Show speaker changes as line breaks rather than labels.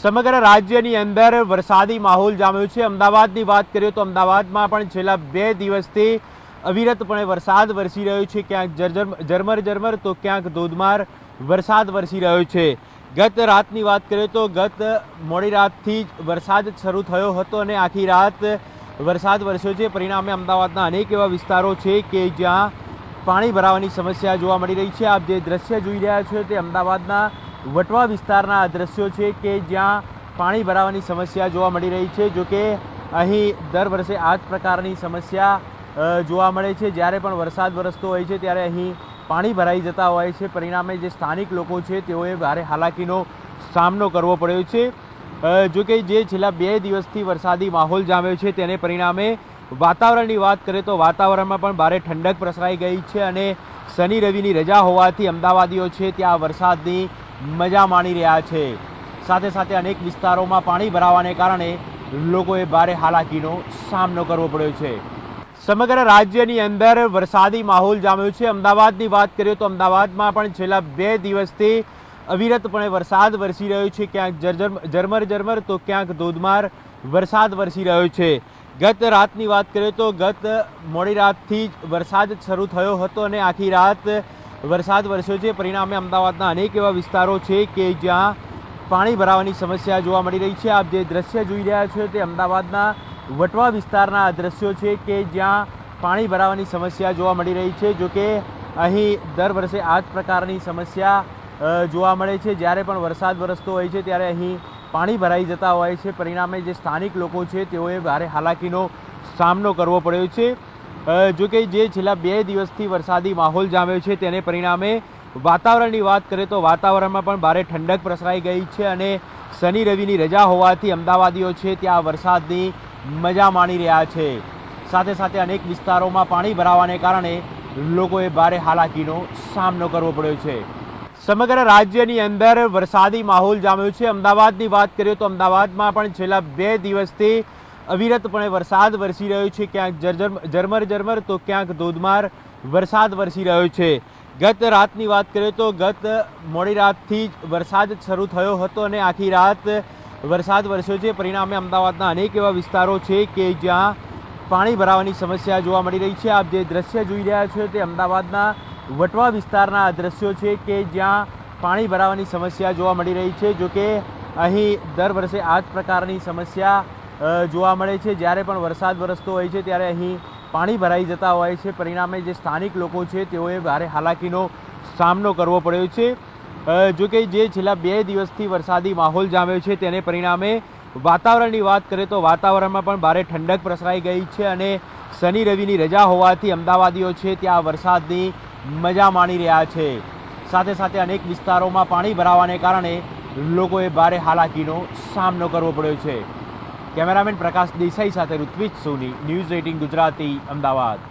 સમગ્ર રાજ્યની અંદર વરસાદી માહોલ જામ્યો છે. અમદાવાદની વાત કરીએ તો અમદાવાદમાં પણ છેલ્લા બે દિવસથી અવિરતપણે વરસાદ વરસી રહ્યો છે. ક્યાંક ઝરમર ઝરમર તો ક્યાંક ધોધમાર વરસાદ વરસી રહ્યો છે. ગત રાતની વાત કરીએ તો ગત મોડી રાતથી જ વરસાદ શરૂ થયો હતો અને આખી રાત વરસાદ વરસ્યો છે. પરિણામે અમદાવાદના અનેક એવા વિસ્તારો છે કે જ્યાં પાણી ભરાવાની સમસ્યા જોવા મળી રહી છે. આપ જે દ્રશ્ય જોઈ રહ્યા છો તે અમદાવાદના વટવા વિસ્તારના આ દ્રશ્યો છે કે જ્યાં પાણી ભરાવાની સમસ્યા જોવા મળી રહી છે. જો કે અહીં દર વર્ષે આ જ પ્રકારની સમસ્યા જોવા મળે છે. જ્યારે પણ વરસાદ વરસતો હોય છે, ત્યારે અહીં પાણી ભરાઈ જતા હોય છે. પરિણામે જે સ્થાનિક લોકો છે, તેઓએ ભારે હાલાકીનો સામનો કરવો પડ્યો છે. જો કે જે છેલ્લા બે દિવસથી વરસાદી માહોલ જામ્યો છે, તેને પરિણામે વાતાવરણની વાત કરીએ તો વાતાવરણમાં પણ ભારે ઠંડક પ્રસરાઈ ગઈ છે અને શનિ રવિની રજા હોવાથી અમદાવાદીઓ છે, ત્યાં વરસાદની મજા માણી રહ્યા છે. સાથે સાથે અનેક વિસ્તારોમાં પાણી ભરાવાને કારણે લોકોએ ભારે હાલાકીનો સામનો કરવો પડ્યો છે. સમગ્ર રાજ્યની અંદર વરસાદી માહોલ જામ્યો છે. અમદાવાદની વાત કરીએ તો અમદાવાદમાં પણ છેલ્લા બે દિવસથી અવિરતપણે વરસાદ વરસી રહ્યો છે. ક્યાંક જર્જર, ઝરમર ઝરમર તો ક્યાંક ધોધમાર વરસાદ વરસી રહ્યો છે. ગત રાતની વાત કરીએ તો ગત મોડી રાતથી જ વરસાદ શરૂ થયો હતો અને આખી રાત વરસાદ વરસ્યો છે. પરિણામે અમદાવાદના અનેક એવા વિસ્તારો છે કે જ્યાં પાણી ભરાવાની સમસ્યા જોવા મળી રહી છે. આપ જે દ્રશ્ય જોઈ રહ્યા છો તે અમદાવાદના વટવા વિસ્તારના દ્રશ્યો છે કે જ્યાં પાણી ભરાવાની સમસ્યા જોવા મળી રહી છે. જો કે અહીં દર વર્ષે આ જ પ્રકારની સમસ્યા જોવા મળે છે. જ્યારે પણ વરસાદ વરસતો હોય છે ત્યારે અહીં પાણી ભરાઈ જતા હોય છે. પરિણામે જે સ્થાનિક લોકો છે તેઓએ ભારે હાલાકીનો સામનો કરવો પડ્યો છે. જો કે જે છેલ્લા બે દિવસથી વરસાદી માહોલ જામ્યો છે, તેને પરિણામે વાતાવરણની વાત કરીએ તો વાતાવરણમાં પણ ભારે ઠંડક પ્રસરાઈ ગઈ છે અને શનિ રવિની રજા હોવાથી અમદાવાદીઓ છે ત્યાં વરસાદની મજા માણી રહ્યા છે. સાથે સાથે અનેક વિસ્તારોમાં પાણી ભરાવાને કારણે લોકોએ ભારે હાલાકીનો સામનો કરવો પડ્યો છે. સમગ્ર રાજ્યની અંદર વરસાદી માહોલ જામ્યો છે. અમદાવાદની વાત કરીએ તો અમદાવાદમાં પણ છેલ્લા બે દિવસથી અવિરતપણે વરસાદ વરસી રહ્યો છે, ક્યાંક જર્જર, ઝરમર ઝરમર, તો ક્યાંક ધોધમાર વરસાદ વરસી રહ્યો છે. ગત રાતની વાત કરીએ તો ગત મોડી રાતથી જ વરસાદ શરૂ થયો હતો અને આખી રાત વરસાદ વરસ્યો છે. પરિણામે અમદાવાદના અનેક એવા વિસ્તારો છે કે જ્યાં પાણી ભરાવાની સમસ્યા જોવા મળી રહી છે. આપ જે દ્રશ્ય જોઈ રહ્યા છો તે અમદાવાદના વટવા વિસ્તારના દ્રશ્યો છે કે જ્યાં પાણી ભરાવાની સમસ્યા જોવા મળી રહી છે. જો કે અહીં દર વર્ષે આ જ પ્રકારની સમસ્યા જોવા મળે છે. જ્યારે પણ વરસાદ વરસતો હોય છે, ત્યારે અહીં પાણી ભરાઈ જતા હોય છે. પરિણામે જે સ્થાનિક લોકો છે, તેઓએ ભારે હાલાકીનો સામનો કરવો પડ્યો છે. જો કે જે છેલ્લા બે દિવસથી વરસાદી માહોલ જામ્યો છે, તેને પરિણામે વાતાવરણની વાત કરીએ તો વાતાવરણમાં પણ ભારે ઠંડક પ્રસરાઈ ગઈ છે અને શનિ રવિની રજા હોવાથી અમદાવાદીઓ છે, ત્યાં વરસાદની મજા માણી રહ્યા છે. સાથે સાથે અનેક વિસ્તારોમાં પાણી ભરાવાને કારણે લોકોએ ભારે હાલાકીનો સામનો કરવો પડ્યો છે. કેમેરામેન પ્રકાશ દેસાઈ સાથે ઋત્વિજ સોની ન્યૂઝ એટીન ગુજરાતી અમદાવાદ.